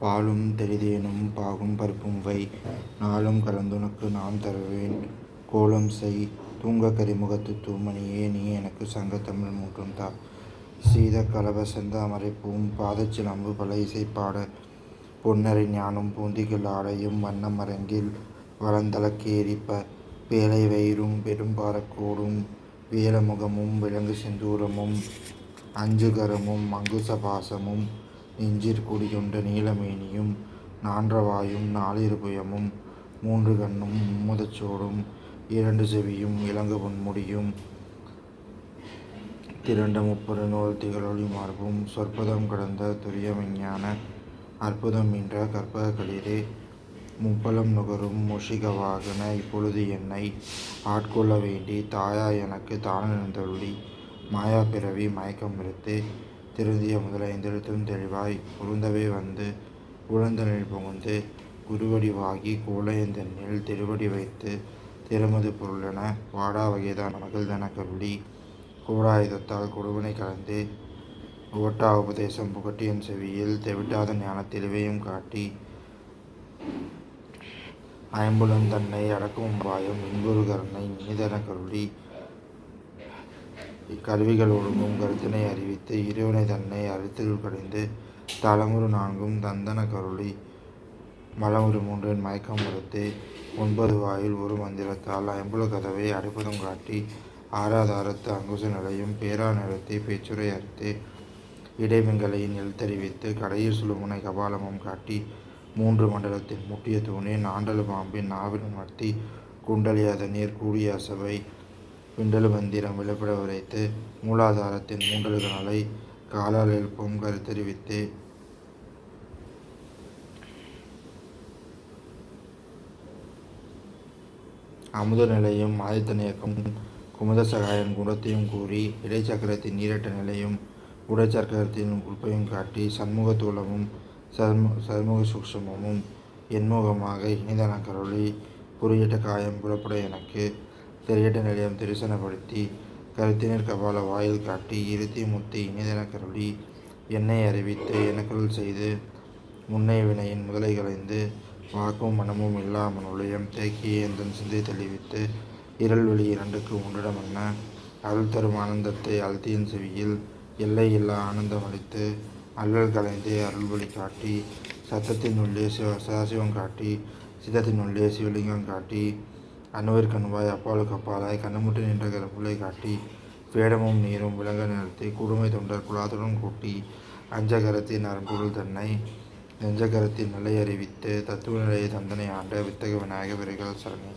பாலும் தெரிதேனும் பாகும் பருப்பும் வை. நாளும் கலந்துனக்கு நான் தருவேன். கோலம் செய். தூங்க கரிமுகத்து தூமணியே நீ எனக்கு சங்க தமிழ் மூன்றும் தா. சீத கலவ செந்தாமரைப் பூம். பாதச்சிலம்பு பல இசைப்பாட பொன்னரை ஞானம் பூந்திகள் ஆடையும் வண்ண மரங்கில் வளந்தளக்கேரிப்ப கேறிப்ப வயிறும் பெரும்பரக் கோடும். விலங்கு முகமும் செந்தூரமும் அஞ்சுகரமும் கரமும் பாசமும் நெஞ்சிற் குடிகொண்ட நீலமேனியும் நான்றவாயும் நான்ற வாயும் மூன்று கண்ணும் மும்மதச்சோடும் இரண்டு செவியும் இலங்கு பொன்முடியும் திரண்ட முப்பரு நூல் திகழொளி மார்பும் சொற்பதம் கடந்த துரியமெஞ்ஞான அற்புதம் என்ற கற்பகக் களிறே நுகரும் முஷிகவாகன இப்பொழுது என்னை ஆட்கொள்ள வேண்டி தாயா எனக்கு தானெழுந்தருளி மாயா பிறவி மயக்கம் எடுத்து திருந்திய முதலைந்தெழுத்தும் தெளிவாய் பொருந்தவே வந்து உழந்தனில் புகுந்து குருவடிவாகி திருவடி வைத்து திருமது பொருளென வாடா வகைதான் மகிழ்ந்தெனக்கருளி கூடாயுதத்தால் கொடுவனை கலந்து ஓட்டா உபதேசம் புகட்டியன் செவியில் தெவிட்டாத ஞான தெளிவையும் காட்டி ஐம்புலன் தன்னை அடக்கும் பாயம் இன்புருகரனை நீதன கருளி. இக்கருவிகள் ஒழுங்கும் கருத்தினை அறிவித்து இறைவனை தன்னை அறிதலுள் கடிந்து தலமுறு நான்கும் தந்தன கருளி மலமுறு மூன்றின் மயக்கம் உரத்து ஒன்பது வாயில் ஒரு மந்திரத்தால் ஐம்புல கதவை அடைப்பதும் காட்டி ஆராதாரத்து அங்குச நிலையும் பேரா நிறுத்தி பேச்சுரை அறுத்து இடைபிங்கலையின் எழுத்தறிவித்து கடையில் சுழுமுனை கபாலமும் காட்டி மூன்று மண்டலத்தின் முட்டிய தூணின் ஆண்டல் பாம்பின் நாவினுணர்த்தி குண்டலி நீர் கூடிய அசவை விண்டெழு மந்திரம் விளப்பிட உரைத்து மூலாதாரத்தின் மூன்றல்களை காலால் எழுப்பும் கருத்தறிவித்து அமுத நிலையும் ஆதித்தனையக்கம் குமுத சகாயன் குணத்தையும் கூறி இடைச்சக்கரத்தின் நீரட்ட நிலையும் உடைச் சக்கரத்தின் உல்பையும் காட்டி சண்முகத் தூலமும் சதுர்முக சூக்ஷமமும் எண்முகமாக கருளி குறியிட்ட காயம் புலப்பட எனக்கு. தெரியிட்ட நிலையம் தரிசனப்படுத்தி கருத்தினர் கபால வாயில் காட்டி இருத்தி முத்தி இனிதெனக்கருளி என்னை அறிவித்து எனக்கருள் செய்து முன்னைய வினையின் முதலை களைந்து வாக்கும் மனமும் இல்லாமல் மனோலயம் தேக்கிய எந்தன் சிந்தை தெளிவித்து இரல் வெளி இரண்டுக்கு ஒன்றிடமென்ன அருள் தரும் ஆனந்தத்தை அழுத்தியின் செவியில் எல்லை இல்லா ஆனந்தம் அளித்து அல்லல் களைந்து அருள்வழி காட்டி சத்தத்தின் உள்ளே சதாசிவம் காட்டி சித்தத்தின் உள்ளே சிவலிங்கம் காட்டி அணுவிற் கணுவாய் அப்பாலுக்கு அப்பாலாய் கண்ணுமுட்டி நின்ற கரும்பொருளை காட்டி வேடமும் நீரும் விளங்க நிறுத்தி குடுமை தொண்டர் குழாத்துடன் கூட்டி அஞ்சகரத்தின் அரும்பொருள் தன்னை நெஞ்சகரத்தின் நிலை அறிவித்து தத்துவ நிலையை தந்தனை ஆண்ட வித்தக விநாயக விரைகள் சரணி.